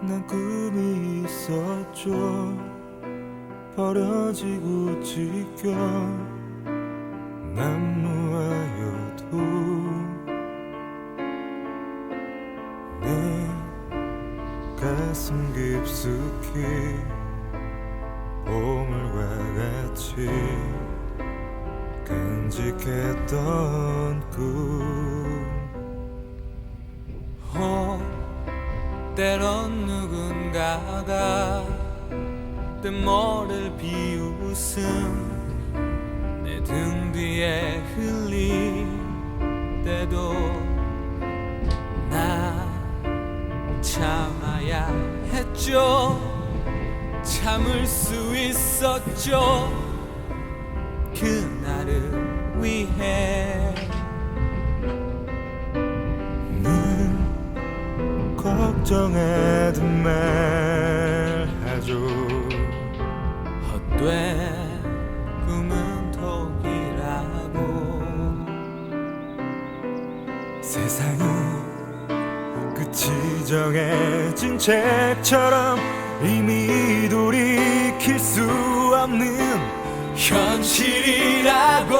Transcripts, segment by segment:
난 꿈이 있었죠. 버려지고 지겨 난 놓아여도 내 가슴 깊숙이 보물과 같이 간직했던 꿈 때론 누군가가 내 머리를 비웃음 내 등 뒤에 흘릴 때도 나 참아야 했죠. 참을 수 있었죠. 그 끝이 정해진 책처럼 이미 돌이킬 수 없는 현실이라고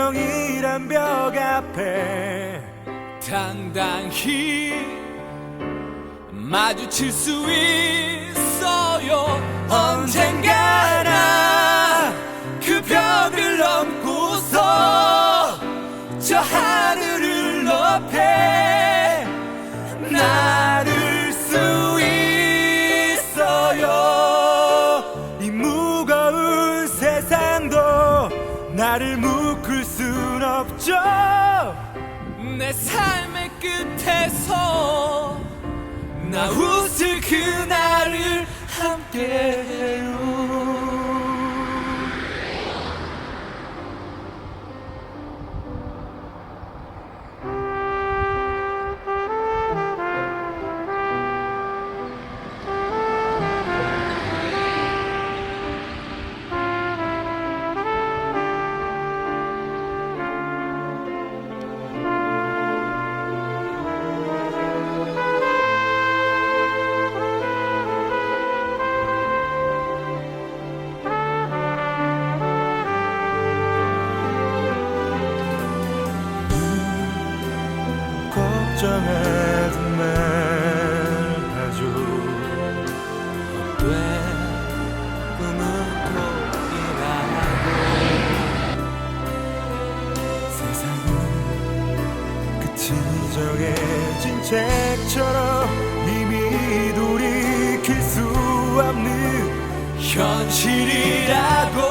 운명이란 벽 앞에 당당히 마주칠 수 있어요. 언젠가나 그 벽을 넘고서 저 하늘을 높에 나 없죠. 내 삶의 끝에서 나 웃을 그날을 함께해요 걱정하던 말 하죠 왜 꿈은 독이라고. 세상은 끝이 정해진 책처럼 이미 돌이킬 수 없는 현실이라고